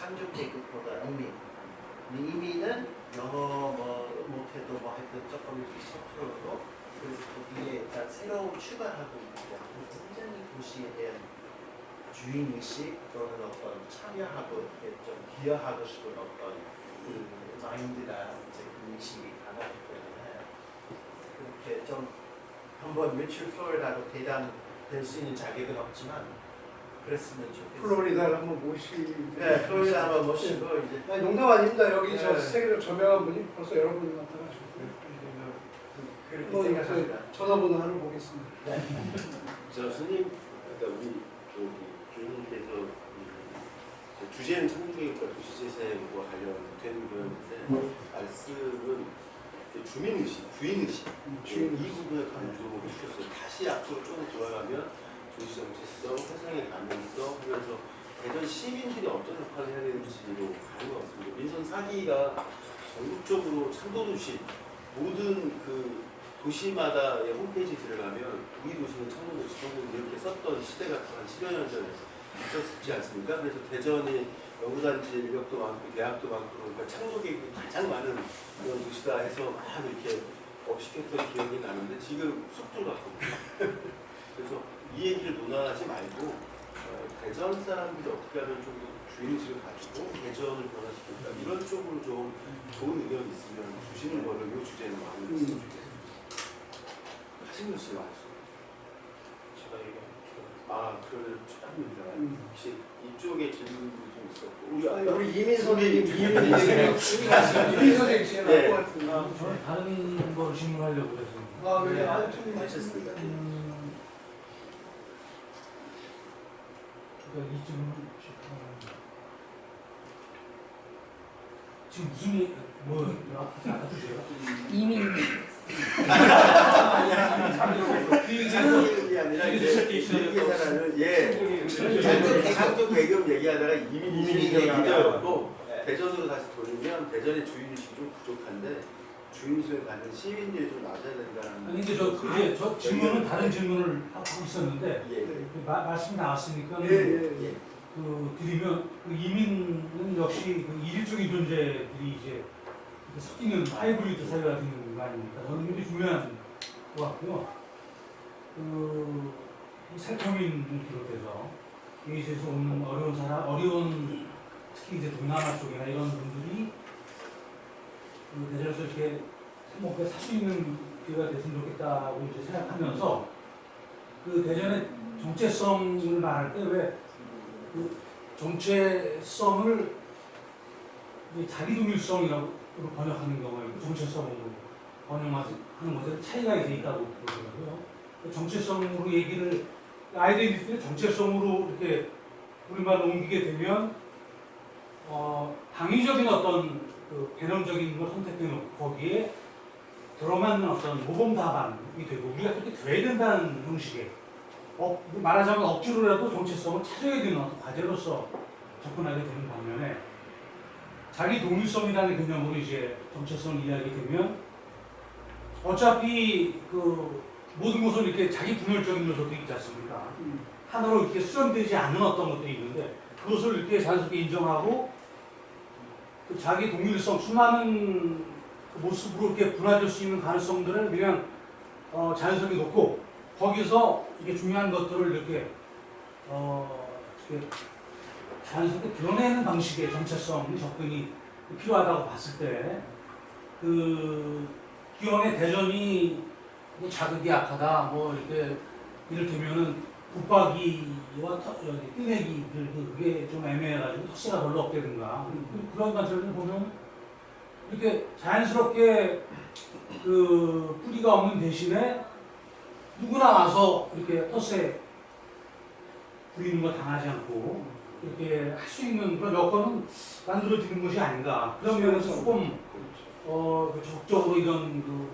상륙 계급보다 이민. 이민은 영어 뭐 못해도 뭐 하여튼 조금 서툴어도 그래서 거기에 일단 새로운 출발하고 있고 굉장히 도시에 대한 주인 의식 또는 어떤 참여하고 이렇게 좀 기여하고 싶은 어떤 그 마인드가 이제 그 의식이 강하기 때문에 그렇게 좀 한번 외출 플로리다로 대담될 수 있는 자격은 없지만 그랬으면 좋겠어요. 플로리다를 한번 모시. 네, 플로리다 한번 모시고 이제 아니, 농담 아닙니다. 여기 저 네. 세계로 저명한 분이 벌써 여러분이 나타나셨고. 그렇게 한번 생각합니다. 그 전화번호 하나 보겠습니다. 저 스님, 그러니까 우리 저기 교수님께서 이 주제는 천주교육과 도시재생과 관련된 거였는데 말씀은 그 주민의식, 주인의식 음, 이 주인의식. 부분을 강조를 해주셨어요. 다시 앞으로 좀 돌아가면 도시 정체성, 세상의 가능성 하면서 대전 시민들이 어떤 역할을 해야 되는지로 가는 것 같습니다. 민선 사기가 전국적으로 창도도시 모든 그 도시마다의 홈페이지 들어가면 우리 도시는 창도도시, 창도도시 이렇게 썼던 시대가 한 10여 년 전에 있었지 않습니까? 그래서 대전이 연구단지 인력도 많고 대학도 많고 그러니까 창조계획이 가장 많은 그런 도시다 해서 막 이렇게 업시켰던 기억이 나는데 지금 쑥 들어갔거든요. 그래서 이 얘기를 논하지 말고 어, 대전 사람들이 어떻게 하면 좀더 주인의식을 가지고 대전을 변화시킬까 이런 쪽으로 좀 좋은 의견 이 있으면 주시는 거를 이 주제는 많이 했으면 좋겠습니다. 하신 것이 많았어요. 제가 이거 아, 그러면 축하합니다. 음. 혹시 이쪽에 질문이 좀 있었고 우리 아까 우리 이민 선생님, 이민 이민 선생님, 이민 선생님 제일 네. 나을 것 같은데. 아, 저는 다른 거 질문하려고 그랬어요. 아, 그래. 네. 아주 좀 하셨습니다. 음, 그러니까 이 어, 지금 무슨 얘기, 뭐 아까 주제가 이민 장족이 아니라 이제 이계사라는 예 장족 장족 배경 얘기하다가 이민 이민 이민 얘기가 네. 대전으로 다시 돌리면 대전의 주인의식이 좀 부족한데 주인의식을 갖는 시민들이 좀 낮아야 된다는 아니 근데 저 이제 저 질문은 다른 질문을 하고 있었는데 예. 그 마, 말씀이 나왔으니까 예, 예, 예. 그 드리면 그 이민은 역시 그 이질적인 존재들이 이제 이렇게 섞이는 하이브리드 사회가 되는 거 아닙니까? 저는 굉장히 중요한 것 같고요. 그 살평민을 비롯해서 여기에서 오는 어려운 사람, 어려운 특히 이제 동남아 쪽이나 이런 분들이 그 대전에서 이렇게 행복하게 살수 있는 기회가 됐으면 좋겠다고 이제 생각하면서 그 대전의 정체성을 말할 때 왜 그 정체성을 이제 자기 동일성이라고 번역하는 경우가 있고 정체성으로 번역하는 것에 차이가 있다고 그러더라고요. 그 정체성으로 얘기를 아이덴티티를 정체성으로 이렇게 우리말로 옮기게 되면 어, 당위적인 어떤 그 개념적인 걸 선택해 놓고 거기에 들어맞는 어떤 모범 답안이 되고 우리가 그렇게 돼야 된다는 형식의 어, 말하자면 억지로라도 정체성을 찾아야 되는 어떤 과제로서 접근하게 되는 반면에 자기 동일성이라는 개념으로 이제 정체성을 이야기 되면 어차피 그 모든 것은 이렇게 자기 분열적인 요소도 있지 않습니까? 음. 하나로 이렇게 수렴되지 않는 어떤 것들이 있는데 그것을 이렇게 자연스럽게 인정하고 그 자기 동일성 수많은 그 모습으로 이렇게 분화될 수 있는 가능성들을 그냥 어, 자연스럽게 놓고 거기서 이게 중요한 것들을 이렇게 어, 이렇게 자연스럽게 드러내는 방식의 정체성 접근이 필요하다고 봤을 때 그 기왕의 대전이 뭐 자극이 약하다 뭐 이렇게 이를테면은 붙박이와 그- 그게 좀 애매해가지고 턱수가 별로 없다든가. 그- 그런 관점에서 보면 이렇게 자연스럽게 그 뿌리가 없는 대신에 누구나 와서 이렇게 텃세 부리는 거 당하지 않고 이렇게 할 수 있는 그런 여건은 만들어지는 것이 아닌가. 그런 면에서 조금 어, 그 적극적으로 이런 그